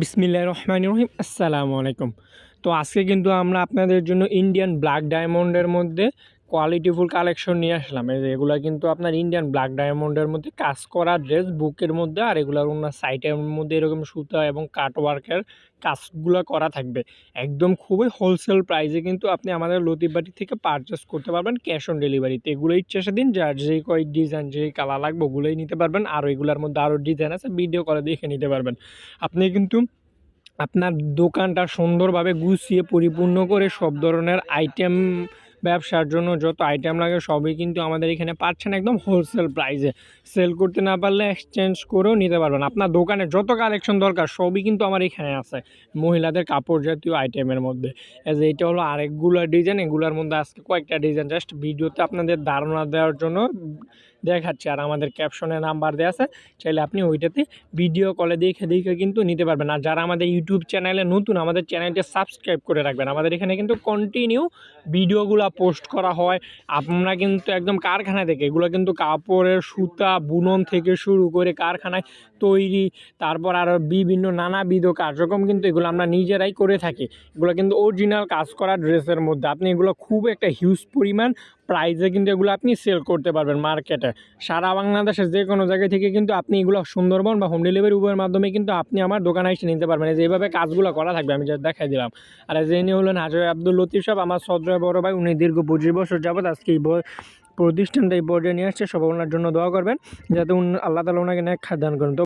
বিসমিল্লাহ রহমান রহিম। আসসালামু আলাইকুম। তো আজকে কিন্তু আমরা আপনাদের জন্য ইন্ডিয়ান ব্ল্যাক ডায়মন্ডের মধ্যে কোয়ালিটিফুল কালেকশন নিয়ে আসলাম। এগুলো কিন্তু আপনার ইন্ডিয়ান ব্ল্যাক ডায়মন্ডের মধ্যে কাজ করা ড্রেস বুকের মধ্যে আর এগুলোর অন্য সাইটের মধ্যে এরকম সুতা এবং কাটওয়ার্কের কাজগুলো করা থাকবে। একদম খুবই হোলসেল প্রাইসে কিন্তু আপনি আমাদের লতিবাটি থেকে পারচেস করতে পারবেন ক্যাশ অন ডেলিভারিতে এগুলো ইচ্ছে সেদিন যার যেই কয় ডিজাইন যেই কালার লাগবে ওগুলোই নিতে পারবেন। আর এগুলোর মধ্যে আরও ডিজাইন আছে ভিডিও করে দেখে নিতে পারবেন। আপনি কিন্তু আপনার দোকানটা সুন্দরভাবে গুছিয়ে, পরিপূর্ণ করে সব ধরনের আইটেম ব্যবসার জন্য যত আইটেম লাগে সবই কিন্তু আমাদের এখানে পাচ্ছেন একদম হোলসেল প্রাইসে সেল করতে না পারলে এক্সচেঞ্জ করেও নিতে পারবেন। আপনার দোকানে যত কালেকশন দরকার সবই কিন্তু আমার এখানে আছে, মহিলাদের কাপড় জাতীয় আইটেমের মধ্যে। এজ এইটা হলো আরেকগুলো ডিজাইন এগুলোর মধ্যে আজকে কয়েকটা ডিজাইন জাস্ট ভিডিওতে আপনাদের ধারণা দেওয়ার জন্য দেখাচ্ছি আর আমাদের ক্যাপশনে নাম্বার দেওয়া আছে, চাইলে আপনি ওইটাতে ভিডিও কলে দেখে দেখে কিন্তু নিতে পারবেন। আর যারা আমাদের ইউটিউব চ্যানেলে নতুন, আমাদের চ্যানেলটা সাবস্ক্রাইব করে রাখবেন। আমাদের এখানে কিন্তু কন্টিনিউ ভিডিওগুলো পোস্ট করা হয়। আমরা কিন্তু একদম কারখানা থেকে, এগুলো কিন্তু কাপড়ের সুতা, বুনন থেকে শুরু করে কারখানায় তৈরি, তারপর আরও বিভিন্ন নানাবিধ কার্যক্রম কিন্তু এগুলো আমরা নিজেরাই করে থাকি। এগুলো কিন্তু অরিজিনাল কাজ করা ড্রেসের মধ্যে। আপনি এগুলো খুব একটা হিউজ পরিমাণ প্রাইসে কিন্তু এগুলো আপনি সেল করতে পারবেন মার্কেটে সারা বাংলাদেশের যে কোনো জায়গা থেকে কিন্তু আপনি এগুলো সুন্দরবন বা হোম ডেলিভারি উবের মাধ্যমে কিন্তু আপনি আমার দোকানে এসে নিতে পারবেন। এই যে কাজগুলো করা থাকবে, আমি যা দেখাই দিলাম। আর যে ইনি হলেন হাজর আব্দুল লতিফ সাহেব, আমার সদ্রয় বড় ভাই, উনি দীর্ঘ পঁচিশ বছর যাবৎ আজকে এই প্রতিষ্ঠানটা এই পর্যায়ে নিয়ে আসছে। সবাই ওনার জন্য দোয়া করবেন, যাতে আল্লাহ তালা ওনাকে ন্যাক খাদান করেন। তো